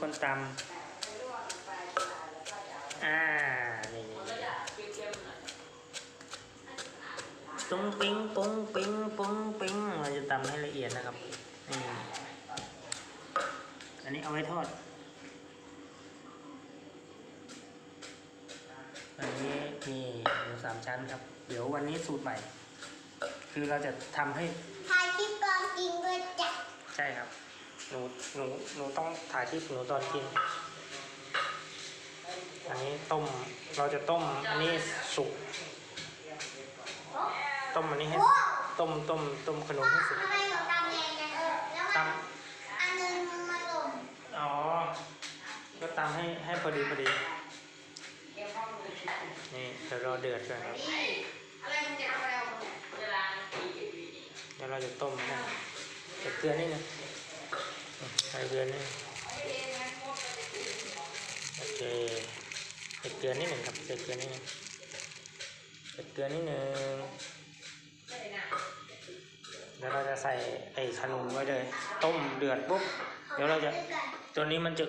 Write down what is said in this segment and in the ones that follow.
ดูคนตำอ่า นี่ตุ้งปิ้งปุ้งปิ้งปุ้งปิ้งเราจะตำให้ละเอียดนะครับนี่อันนี้เอาไว้ทอด อันนี้มีหมูสามชั้นครับ เดี๋ยววันนี้สูตรใหม่ คือเราจะทำให้ถ่ายคลิปตอนกินด้วยจ้ะใช่ครับ หนูหนูหนูต้องถ่ายคลิปหนูตอนกิน อันนี้ต้มเราจะต้มอันนี้สุก ต้มอันนี้ให้โอ้ต้มต้มต้มขนมให้สุกทำไมหนูตำแรงจังเออแล้วตมันอันนึงมันหล่นำอ๋อ ก็ตำให้ให้พอดีพอดี นี่เดี๋ยวรอเดือดก่อนครับอะไรมึงจะเอาอะไรเอาเนี่ยเวลาตีกี่ปีเดี๋ยวเราจะต้มให้ใส่เกลือนิดนึง ใส่เกลือนิดนึงโอเคใส่เกลือนิดหนึ่งครับใส่เกลือนิดหนึ่งใส่เกลือนิดหนึ่งแล้วเราจะใส่ไอ้ขนุนไว้เลย ต้มเดือดปุ๊บเดี๋ยวเราจะตัวนี้มันจะ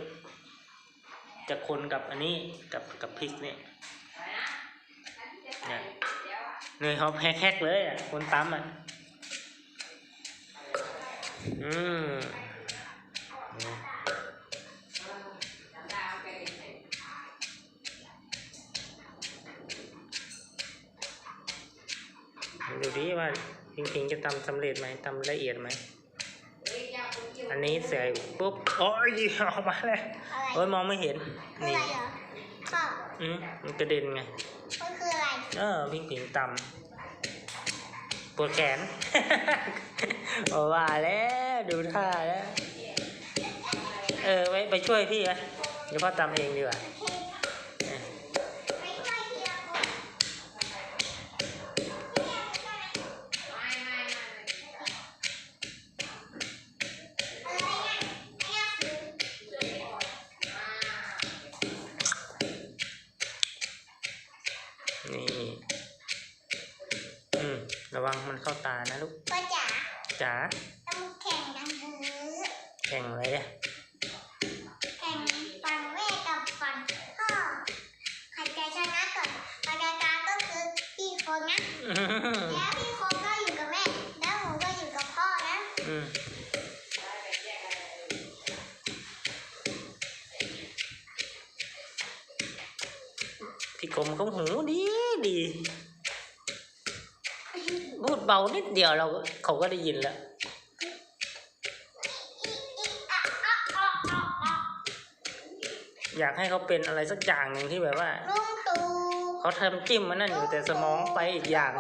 จะคนกับอันนี้กับกับพริกเนี่ยเนี่ยเนยเขาแฮกๆเลยอะคนตำอะอืม จริงๆจะทำสำเร็จไหมทำละเอียดไหมอันนี้เสร็จปุ๊บโอ้ยออกมาแล้วอะไรโอ้ยมองไม่เห็นคือนี่อะไรเหรอข้าวอืมมันกระเด็นไงมันคืออะไรเออพิงผิงตำปวดแขนโอ้ว่าแล้วดูท่าแล้วเออไว้ไปช่วยพี่ไหมเดี๋ยวพ่อตำเองดีกว่าเออ ไม่ใช่เดียวคนเออไม่งั้นไม่งั้นคือ นี่ อืม ระวังมัน เข้าตานะลูกพ่อจ๋าจ๋าต้องแข่งกันเถอะแข่งอะไรอะแข่งฟันแม่กับฟันพ่อใครจะชนะก่อนกติกาก็คือพี่คนนะอืมแล้วพี่คนก็อยู่กับแม่แล้วหนูก็อยู่กับพ่อนะอืมพี่กรมเขาหูดีดีพูด เบานิดเดียวเราเขาก็ได้ยินแล้วอยากให้เขาเป็นอะไรสักอย่างหนึ่งที่แบบว่าเขาทำจิ้มมันนั่นอยู่แต่สมองไปอีกอย่าง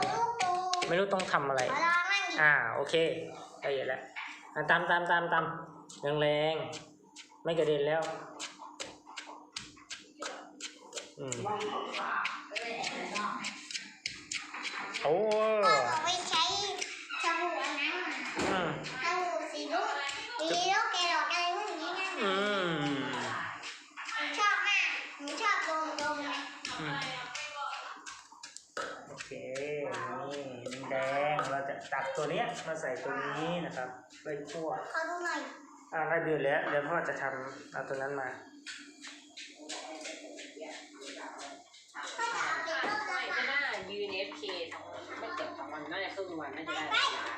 ไม่รู้ต้องทำอะไร อ่า โอเคได้ยินแล้วอะตามตามตามตามแรงแรงไม่กระเด็นแล้วอืมโอ้ พ่อบอกไปใช้สบู่อันนั้น อืม สบู่สีรุ้งสีรุ้งแกหลอกอะไรพวกนี้นั่น อื น่ะ ม หนูชอบมากหนูชอบดมดมนะ อืมโอเค นี่แดงเราจะตักตัวเนี้ยมาใส่ ตัวนี้นะครับไปคั่วขอดูหน่อยอ่าได้เดือดแล้ว เดี๋ยวพ่อจะทำเอาตัวนั้นมาพ่อจะเอาไปต้มไม่น้ำก็มันน่ายืนเอฟเคไม่เกือบสองวันน่าจะครึ่งวันน่าจะได้เวลา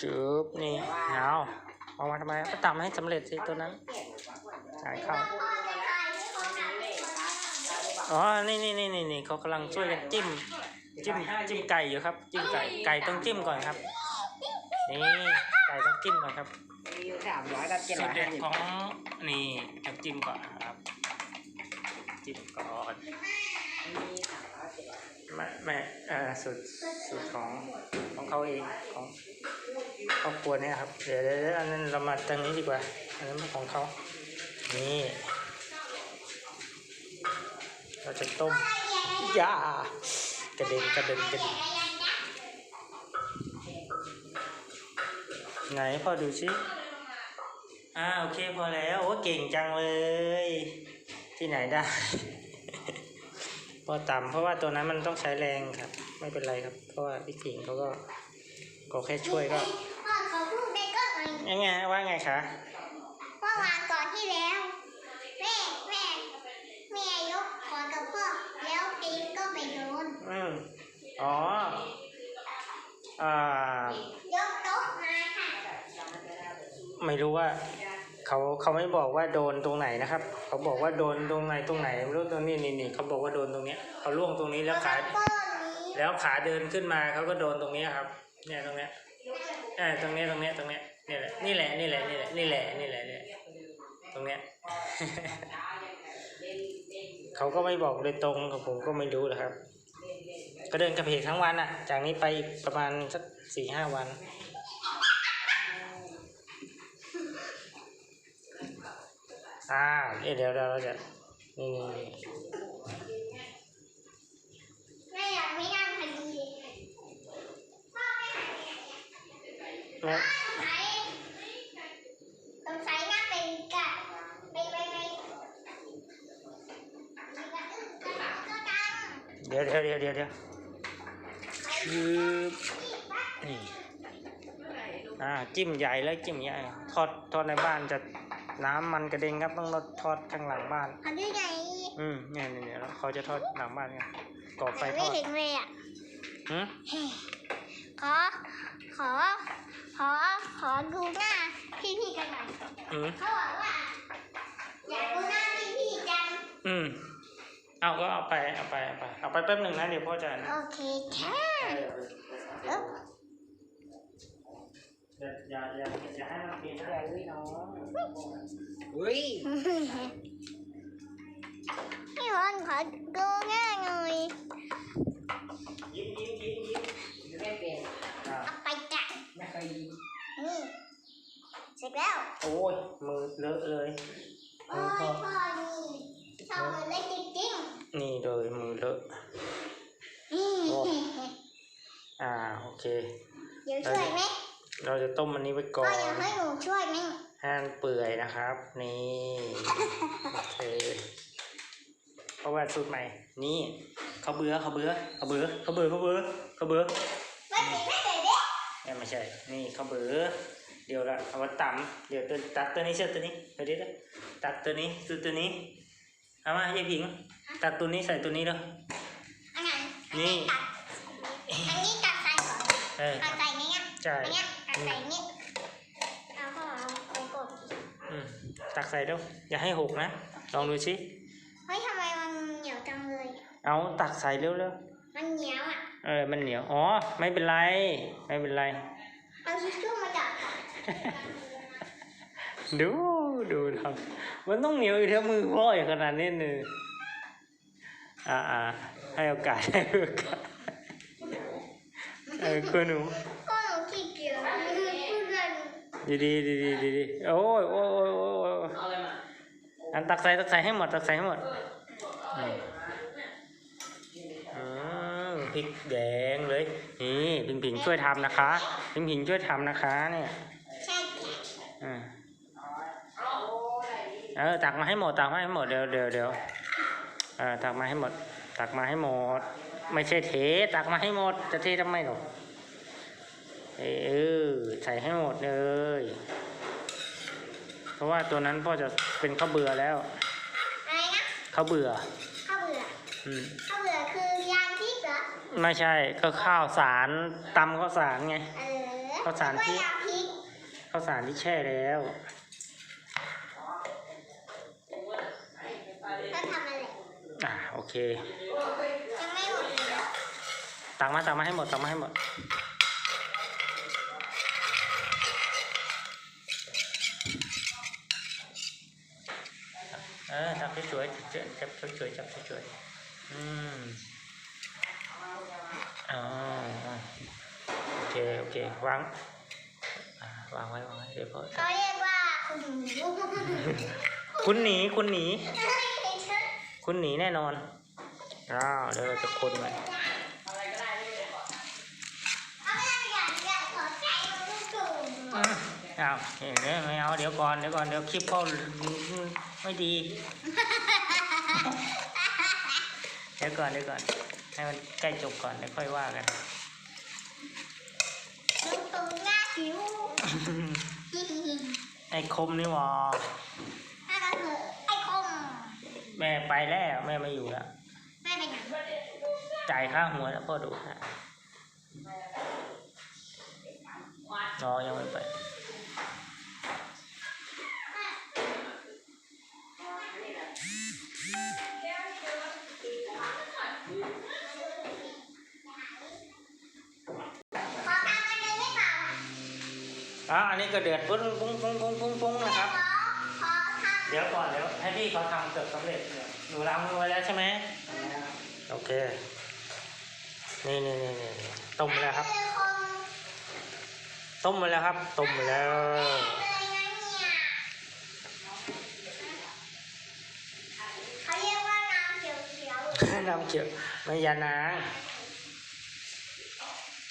จุ๊บนี่เอาเอามาทำไมก็ตำให้สำเร็จสิตัวนั้นจ่ายเข้าพ่อจะถ่ายให้คนอะให้คนอะอ๋อนี่นี่นี่นี่นี่เขากำลังช่วยกันจิ้ม จิ้มจิ้มไก่อยู่ครับ จิ้มไก่ไก่ต้องจิ้มก่อนครับ นี่ไก่ต้องจิ้มก่อนครับมีสามร้อยกับเจ็ดสูร้ตอยรเด็ดของนี่ต้องจิ้มก่อนครับจิ้มก่อนมีสามร้อยเจ็ดร้อยไม่ไม่เอ่อสูตรสูตรของของเขาเองของครอบครัวเนี่ยครับเดี๋ยวเดี๋ยวเดี๋ยวอันนั้นเรามาตรงนี้ดีกว่า อันนั้นเป็นของเขานี่ เราจะต้มย่ากระเด็นกระเด็นกระเด็น ไหนพ่อดูสิอ่าโอเคพอแล้วโอ้เก่งจังเลย ที่ไหนได้ พอต่ำเพราะว่าตัวนั้นมันต้องใช้แรงครับ ไม่เป็นไรครับ เพราะว่าพี่กิ่งเขาก็ก็แค่ช่วยก็พ่อขอพูดได้ก็หน่อยยังไงว่าไงคะพ่ออวานก่อนที่แล้วแม่แม่แม่ยกขอนกับพ่อแล้วปีนก็ไปโดนอืมอ๋ออ่า ยกโต๊ะมาค่ะ ไม่รู้ว่าเขาเขาไม่บอกว่าโดนตรงไหนนะครับ เขาบอกว่าโดนตรงไหนตรงไหนไม่รู้ตรงนี้นี่นี่เขาบอกว่าโดนตรงเนี้ยเขาล่วงตรงนี้แล้วขาแล้วขาเดินขึ้นมาเขาก็โดนตรงนี้ครับ เนี่ยตรงเนี้ยเออตรงเนี้ยตรงเนี้ยตรงเนี้ยนี่แหละนี่แหละนี่แหละนี่แหละนี่แหละนี่แหละนี่แหละตรงเนี้ยเขาก็ไม่บอกโดยตรงกับผมก็ไม่รู้นะครับ ก็เดินกระเพกทั้งวันอะ จากนี้ไปประมาณสักสี่ห้าวัน อ่าเอ๊ะเดี๋ยวเดี๋ยวเราจะนี่นี่นี่แม่อยากไม่นั่งพอดีพ่อไม่หันเนี่ยแม่สงสัยสงสัยน่าเป็นกะไปไปไปก็ดังเดี๋ยวเดี๋ยวเดี๋ยวเดี๋ยวเดี๋ยวคือนี่อ่าจิ้มใหญ่แล้วจิ้มใหญ่ทอดทอดในบ้านจะ น้ำมันกระเด็นครับต้องรดทอดข้างหลังบ้านขอดูหน่อยอืมเนี่ยเนี่ยเนี่ยเขาจะทอดหลังบ้านกันก่อไฟทไม่อดเห็นเลยอะหืมขอ ขอ ขอ ขอดูหน้าพี่ๆกันหน่อยอืมเขาบอกว่า อยากดูหน้าพี่ๆจัง อืมเอาก็เอาไปเอาไปเอาไปเอาไปแป๊บหนึ่งนะเดี๋ยวพ่อจะ โอเคค่ะ เออ อย่าอย่าอย่าอย่าให้มันเปลี่ยนใหได้ญ่ด้วยน้องอุ้ยพี่วอนขอดู หน้าหน่อยยิ้มยิ้มยิ้มยิ้มไม่เป็นอ่าเอาไปจ้ะไม่เคยยิงนี่เสร็จแล้วโอ้ยมือเลอะเลยโอ้ยพ่อนี่ชอบมือเล็กจริงนี่เลยมือเลอะๆนี่อ่าโอเคเดี๋ยวช่วยไหมเราจะต้มอันนี้ไว้ก่พ่ออนอยากให้หนูช่วยไหมให้มันเปื่อยนะครับ นี่โอเคเพราะว่าสูตรใหม่ นี่เขาวเบื่อเขาวเบื่อเขาวเบื่อเขาวเบื่อเขาวเบื่อเขาวเบื่อ ไม่ติดไม่ติดเด็กเอ้ยไม่ใช่ นี่เขาวเบื่อเดี๋ยวละเอามาตำเดี๋ยวตัวตัดตัวนี้เชื่อตัวนี้เดี๋ยวเดี๋ยวเดี๋ยวตัดตัวนี้ตัวตัวนี้ เอามายายผิง ตัดตัวนี้ใส่ตัวนี้เด้ออันไหนนี่ตัดอันนี้ตัดใส่ก่อนเออ ตัดใส่เนี้ยใช่อันเนี้ยตัด ใส่นี่เอาพ่อเอาไปกดอืมตักใส่เด้ออย่าให้หกนะ ลองดูสิเฮ้ยทำไมมันเหนียวจังเลย เอาตักใส่เร็วมันเหนียวอะๆเออมันเหนียวอ๋อไม่เป็นไรไม่เป็นไร เอาทิชชู่มาจับดูดูทำมันต้องเหนียวอีกเท่ามือพ่ออย่างขนาดนี้เลยอ่าอ่าให้โอกาสให้โอกาสเออคุณหนู ก็หนูขี้เกียจเพื่อน ดีดีดีดีดีดีโอ้ยโอ้ยโอ้ยโอ้ยเอาอะไรมาอันตักใส่ตักใส่ให้หมดตักใส่ให้หมดอืมอืมพริกแดงเลย นี่พิงผิงช่วยทำนะคะ พิงผิงช่วยทำนะคะเนี่ยเออตักมาให้หมดตักมาให้หมดเดี๋ยวเดี๋ยวเดี๋ยวเออตักมาให้หมด ตักมาให้หมด ไม่ใช่เทตักมาให้หมด จะเททำไมหรอ เออใส่ให้หมดเลย เพราะว่าตัวนั้นพ่อจะเป็นข้าวเบื่อแล้วอะไรนะข้าวเบื่อข้าวเบื่ออืมข้าวเบื่อคือยางพริกเหรอไม่ใช่ก็ข้าวสารตำข้าวสารไง เออข้าวสารพริกก็ยางพริกข้าวสารที่แช่แล้ว แล้วทำอะไรอ่าโอเค ยังไม่หมดเลยเหรอตักมาตักมาให้หมดตักมาให้หมด เออจับสวยๆจับสวยๆจับสวยๆอืมอ๋อโอเคโอเควางอ่าวางไว้วางไว้เดี๋ยวพ่อเขาเรียกว่าคุณหนูคุณหนีคุณหนีเฮ้ยไม่ใช่คุณหนีแน่นอนอ้าวเดี๋ยวเราจะคนมัน อะไรก็ได้ไม่ได้ก่อน เอาไม่ได้อยากอยากขอใจมันลูกตุ่ม อ้าวเห็นไหมไม่เอาเดี๋ยวก่อนเดี๋ยวก่อนเดี๋ยวคลิปเขาไม่ดี เดี๋ยวก่อนเดี๋ยวก่อน ให้มันใกล้จบก่อนเดี๋ยวค่อยว่ากันลูกตุ่มหน้าผิวเอไอ้คมนี่หวอนั่นก็คือไอ้คมแม่ไปแล้วแม่ไม่อยู่แล้วไม่เป็นหยังจ่ายค่าหัวแล้วพ่อดูนะน้องยังไม่ไป อะอันนี้ก็เดือดปุ้งปุ้งปุ้งปุ้งปุ้งปุ้งนะครับขอขอทำเดี๋ยวก่อนเดี๋ยวให้พี่เขาทำเกือบสำเร็จเนี่ยหนูล้างมือไว้แล้วใช่ไหมโอเค นี่นี่นี่นี่ต้มไปแล้วครับคือคงต้มไปแล้วครับ ต้มไปแล้วเลยนะเนี่ยเขาเรียกว่าน้ำเขียวเขียวน้ำเขียวใบยานาง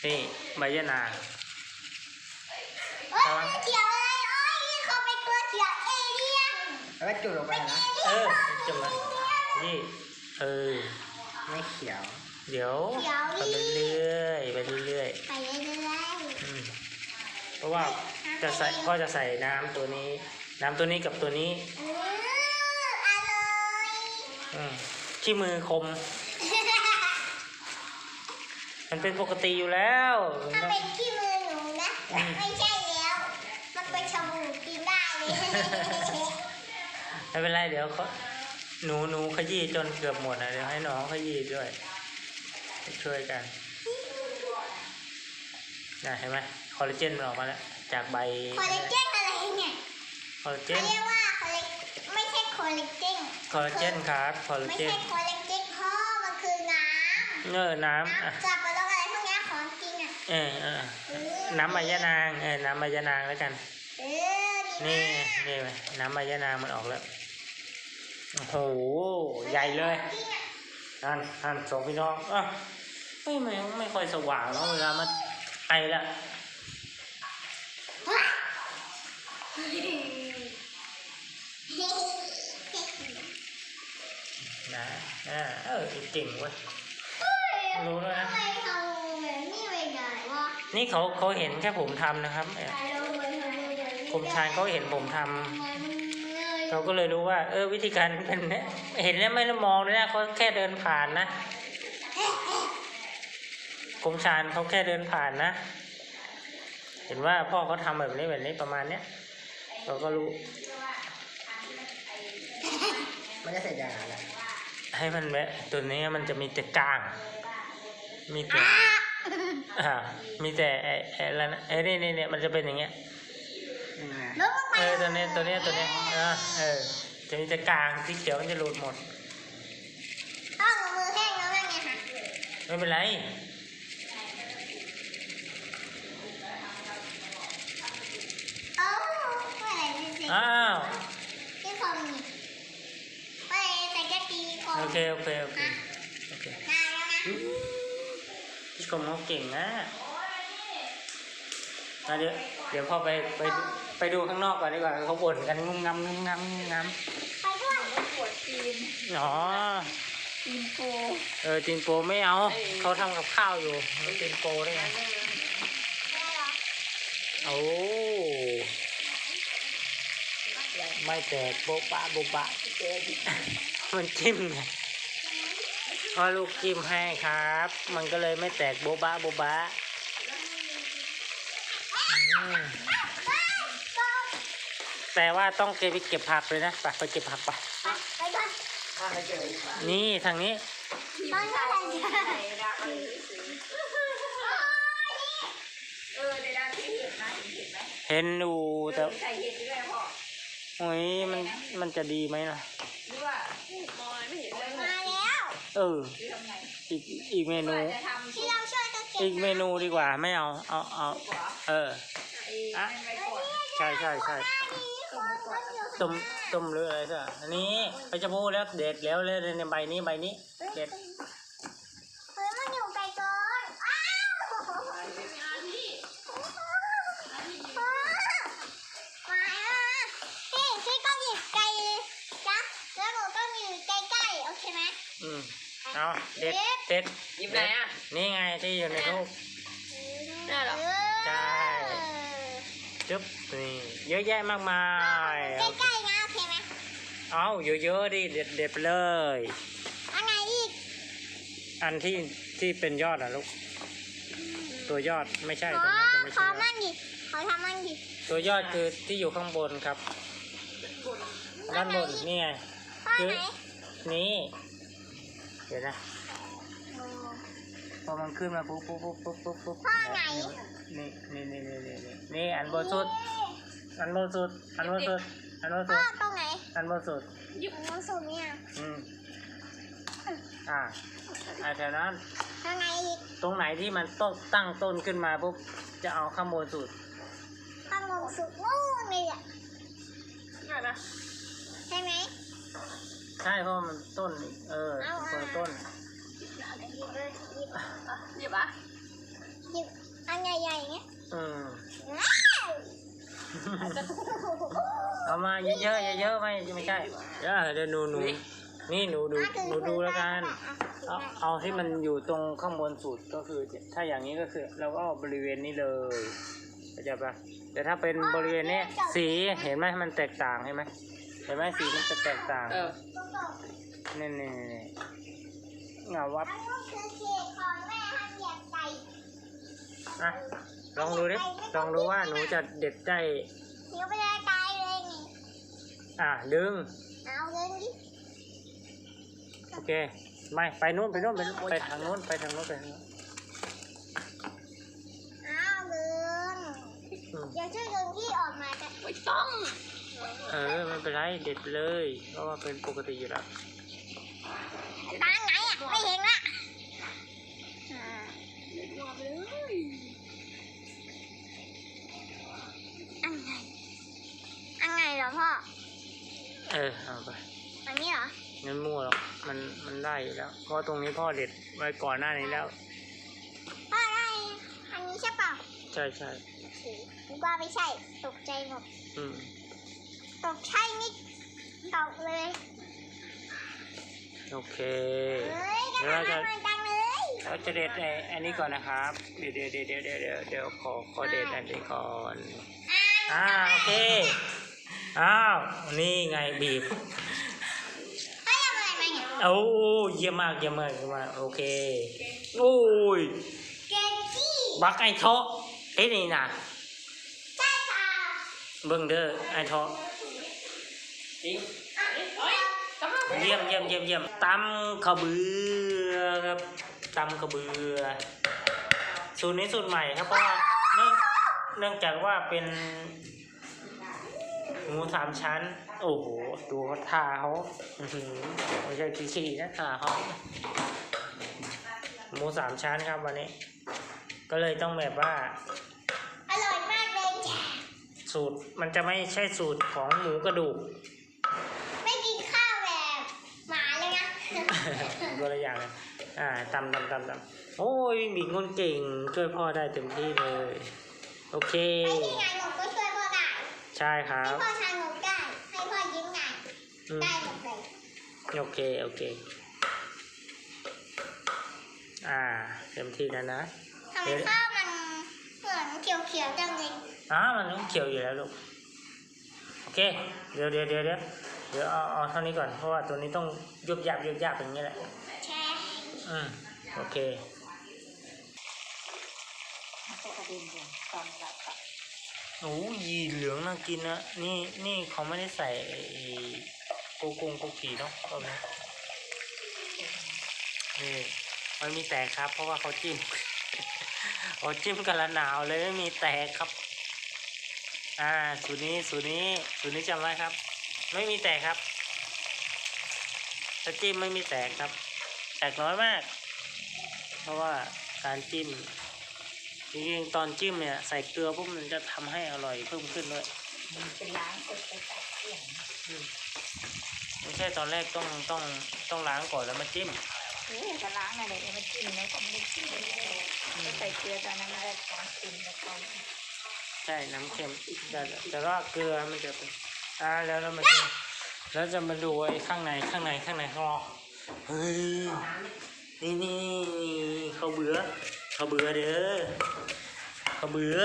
นี่ใบยานาง เฮ้ยมันเขียวอะไรเอ้ยนี่เขาเป็นตัวเขียวเอเลี่ยนแล้วก็จุดลงไปนะเออจุ่มมานี่เออไม่เขียว เดี๋ยวเขียวไปนี่เรื่อยๆไปเรื่อยไปเรื่อยๆอืมเพราะว่าจะใส่พ่อจะใส่น้ำตัวนี้ น้ำตัวนี้กับตัวนี้ๆอืออร่อยอืมที่มือคม มันเป็นปกติอยู่แล้ว ถ้าเป็นที่มือหนูนะ ไม่ใช่แล้ว มันเป็นชาบูกินได้เลย ไม่เป็นไรเดี๋ยวเขาหนูหนูขยี้จนเกือบหมดนะเดี๋ยวให้น้องขยี้ด้วย ช่วยกันนะเห็นไหมคอลลาเจนมันออกมาแล้วจากใบคอลลาเจนอะไรเนี่ยคอลลาเจเขานเรียกว่าคอลลาไม่ใช่คอลลาเจนคอลลาเจนครับคอลลาไม่เจใช่นคอลลาเจนพ่อมันคือน้ำเออน้ำอะน้ำจับปลาแล้วอะไรพวกเนี้ยของกินอะเออเออเออน้ำใบยะนางเออน้ำใบยะนางแล้วกันเออนี่นี่ไหมน้ำใบยะนางมันออกแล้ว โอ้โห ใหญ่เลยกินอะนั่นนั่นสองพี่น้องอะไม่ไม่ไม่ค่อยสว่างเนาะเวลามันไอละนะอ่าเออเก่งเว้ยรู้แล้วนะทำไมทำแบบนี้ไม่ได้วะนี่เขาเขาเห็นแค่ผมทำนะครับเออถ่ายลงเลยทำไมแบบนี้ผมชานเขาเห็นผมทำทำไมมัน เลยเขาก็เลยรู้ว่า เออวิธีการเป็นเนี่ยเห็นแล้วไม่ได้มองเลยนะเขาแค่เดินผ่านนะกรมชานเขาแค่เดินผ่านนะ เห็นว่าพ่อเขาทำแบบนี้แบบนี้ประมาณเนี้ยเราก็รู้ไม่ได้ใส่ยาอะไรให้มันแวะตัวนี้มันจะมีแต่กลาง มีแต่อ่ามีแต่ไอ้ไอ้อะไรนะไอ้นี่นี่เนี่ยมันจะเป็นอย่างเงี้ย ยังไงลงลงไปเออตัวเนี้ยตัวเนี้ยตัวเนี้ยอ่าเออจะมีแต่กลางที่เขียวมันจะหลุดหมดต้องเอามือแห้งแล้วนั่นไงคะไม่เป็นไรเอ้าเมื่อไหร่จะเสร็จอ้าวที่คอมนี่เมื่อไหร่จะจะตีคอมโอเคโอเคโอเคโอเคนานแล้วนะพี่ชมเขาเก่งนะมาเดี๋ยวเดี๋ยวพ่อไปไปดู ไปดูข้างนอกก่อนดีกว่าเขาบ่นกันงุ้มงำงุ้มงำงุ้มงไปด้วยปวดตีนำอ๋อตีนโฟเออจีนโปไม่เอาเขาทำกับข้าวอยู่แล้วจีนโปได้ไงโอ้ไม่แตกโบ๊ะบะโบ๊ะบะมันจิ้มไงพอลูกจิ้มให้ครับ มันก็เลยไม่แตกโบ๊ะบะโบ๊ะบะอืมว้า แต่ว่าต้องเก็บไปเก็บผักเลยนะไปไปเก็บผักไปไปไปก่อนนี่ทางนี้ตอนอะไรเนี่ยเออในดาที่เห็นนะเห็นไหมเห็นอยู่แต่ใส่เห็ดด้วยพ่อโอ้ยมันมันจะดีไหมนะหรือว่ามองไม่เห็นเลยมาแล้วเอออีกอีกเมนูที่เราช่วยกันเก็บอีกเมนูดีกว่าไม่เอาเอาเอาเออไอ้ไม่ก่อนใช่ใช่ใช่ ต้มต้มหรืออะไรสักอันนี้ไปจะพูดแล้วเด็ดแล้วเลยในใบนี้ใบนี้เด็ดเฮ้ยมันอยู่ไกลเกินอ้าวมาอะพี่พี่ก็หยิบไกลจ้ะแล้วหนูก็อยู่ใกล้ๆโอเคไหมอืมเอาเด็ดเด็ดหยิบไหนอะนี่ไงที่อยู่ในรูปน่าเหรอใช่จุ๊บนี่ เยอะแยะมากมายใกล้ๆนะโอเคไหมเอาเยอะๆดิเด็ดเด็ดๆไปเลยอันไหนอีก อันที่ที่เป็นยอดอะลูก ตัวยอดไม่ใช่ขอตัวนั้นจะไม่ขใช่อยอดมั่งดิขอทำมั่งดิตัวยอดคือที่อยู่ข้างบนครับ ด้านบนนี่ไงพ่อคือ ไหนนี่ เดี๋ยวนะพอมันขึ้นมาปุ๊บปุ๊บปุ๊บปุ๊บปุ๊บปุ๊บพ่อไหน นี่นี่นี่นี่นี่นี่นี่อันบนสุด อันบนสุด อันบนสุด อันบนพ่สุอดตรงไหนอันบนสุดอันนู้นสุดเนี่ยอืม อ่าไอ้แถวนั้นตรงไหนอีกตรงไหนที่มันต้นตั้งต้นขึ้นมาปุ๊บ จะเอาข้างบนสุด ข้างบนสุดนู่นเลยอะเนี่ยนะใช่ไหม ใช่เพราะมันต้นนี่เออเอาเปิดอะต้น หยิบเลยหยิบหยิบปะหยิบอันใหญ่ๆอย่างเงี้ยอืมว้าว เอามาเยอะๆเยอะๆไม่ไม่ใช่เดี๋ยวเดี๋ยวหนูหนูนี่หนูดูหนูดูแล้วกันเอาเอาที่มันอยู่ตรงข้างบนสุดก็คือ ถ้าอย่างนี้ก็คือ เราก็เอาบริเวณนี้เลยเข้าใจปะแต่ถ้าเป็นบริเวณเนี้ยสีเห็นไหมมันแตกต่างเห็นไหมเห็นไหมสีมันจะแตกต่างเออนี่นี่นี่นี่เงาวับอันนู้นคือเขตของแม่ห้ามเหยียบไก่อะ ลองดูดิลองดูว่าหนูจะเด็ดได้เดี๋ยวไปเลยตายเลยนี่อะดึง เอาเลยดิโอเค ไม่ไปนู้นไปนู้นไปนู้นไปทางนู้นไปทางนู้นไปทางนู้นเอาเลยอืมเดี๋ยวช่วยดึงที่ออกมากันไม่ต้องเออไม่เป็นไรเด็ดไปเลย เพราะว่าเป็นปกติอยู่แล้ว ตางไหนอะไม่เห็นละอ่า เด็ดมาไปเลย อันไหนอันไหน เหรอพ่อ เออเอาไปอันนี้เหรองั้นมั่วหรอกมันมันได้อยู่แล้ว เพราะตรงนี้พ่อเด็ดไว้ก่อนหน้านี้แล้ว พ่อได้อันนี้ใช่เปล่าใช่ใช่นึกว่าไม่ใช่ ตกใจหมด อืมตกใช่นิดตกเลยโอเค เฮ้ยเดี๋ยวเราจะมันจังเลยเราจะเด็ดไอ้อันนี้ก่อนนะครับ เดี๋ยวเดี๋ยวเดี๋ยวเดี๋ยวเดี๋ยวเดี๋ยวเดี๋ยวขอขอเด็ดอันนี้ก่อน อ่าโอเค อ้าวนี่ไงบีบเฮ้ยทำอะไรมาเนี่ยโอ้เยี่ยมมากเยี่ยมมากเยี่ยมมากโอเคโอ้ยเกนจี้บักไอเทาะเอ้ยนี่นะใช่ค่ะเบิ่งเด้อไอเทาะจริงเฮ้ยทำไมเยี่ยมเยี่ยมเยี่ยมเยี่ยมตำข้าวเบือครับตำข้าวเบือสูตรนี้สูตรใหม่ครับเพราะว่าเนื่องเนื่องจากว่าเป็น หมูสามชั้น โอ้โห ดูเขาทาเขาอื้อหือไม่ใช่ขี้ๆนะทาเขาหมูสามชั้นครับวันนี้ ก็เลยต้องแบบว่า อร่อยมากเลยจ้ะสูตรมันจะไม่ใช่สูตรของหมูกระดูก ไม่กินข้าวแบบหมาเลยนะตัวละอย่างเลยอ่าตำตำตำตำโอ้ยมีคนเก่งช่วยพ่อได้เต็มที่เลย โอเค ช่ครัให้บ พ่อทานหนูได้ให้พ่อยิ้มงานอืม ได้หมดเลยโอเค โอเค อ่า เต็มที่แล้วนะ ทำไมข้าวมันเหมือนเขียวๆจังเลยอ้ามันต้องเขียวอยู่แล้วลูก โอเค เดี๋ยวเดี๋ยวเดี๋ยวเดี๋ยวเดี๋ยวเอาเอาเท่านี้ก่อน เพราะว่าตัวนี้ต้องยุบยับยุบยับอย่างนี้แหละ แช่อืม โอเคมันจะกระเด็นเลยตอนเราตัด โอ้ยีเหลืองน่ากินนะนี่นี่เขาไม่ได้ใส่ไอ้โกกงโกกีเนาะตอนนี้นี่มันมีแตกครับ เพราะว่าเขาจิ้มเขาจิ้มกันละหนาวเลยไม่มีแตกครับ อ่าสูตรนี้สูตรนี้สูตรนี้จำไว้ครับ ไม่มีแตกครับถ้าจิ้มไม่มีแตกครับ แตกน้อยมาก เพราะว่าการจิ้ม จริงๆตอนจิ้มเนี่ยใส่เกลือปุ๊บมันจะทำให้อร่อยเพิ่มขึ้นด้วยเป็นล้างเสร็จไปตัดเกลี่ยงไม่ใช่ตอนแรกต้องต้องต้องล้างก่อนแล้วมาจิ้มเฮ้ยจะล้างอะไรเนี่ยมันจิ้มแล้วก็ไม่ได้จิ้มเลยก็ใส่เกลือตอนนั้นมันก็ช้อนกินแล้วก็ใช่น้ำเค็มแต่แต่ว่าเกลือมันจะเป็นอ่าแล้วเรามาดูแล้วจะมาดูไอ้ข้างในข้างในข้างในข้างนอกเฮ้ยนี่นี่เขาวเบื่อเขาวเบื่อเด้อเขาวเบื่อ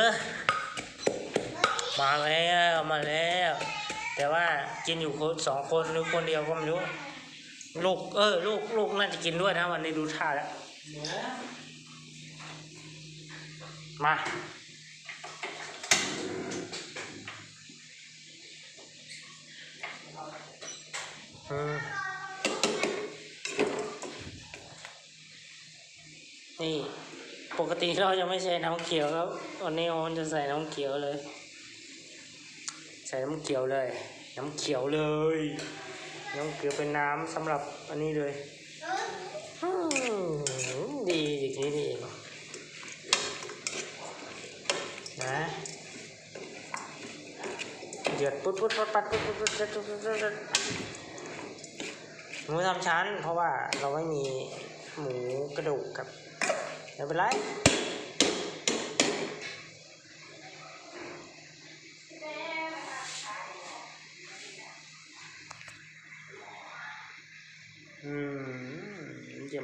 มาแล้วมาแล้ว แต่ว่ากินอยู่คนสองคนหรือคนเดียวก็ไม่รู้ลูกเออลูกลูกน่าจะกินด้วยนะวันนี้ดูท่าแล้วมาอืมนี่ ปกติเราจะไม่ใส่น้ำเขียวครับ วันนี้มันจะใส่น้ำเขียวเลย ใส่น้ำเขียวเลย น้ำเขียวเลย น้ำเขียวเป็นน้ำสำหรับอันนี้เลยดีอย่างนี้นี่เองนะเดือดปุ๊ดปุ๊ดปุ๊ดปัดปุ๊ดปุ๊ดปุ๊ดปุ๊ดปุ๊ดปุ๊ดปุ๊ดหมูทำชั้น เพราะว่าเราไม่มีหมูกระดูกครับ ไม่เป็นไรอืมเยี่ย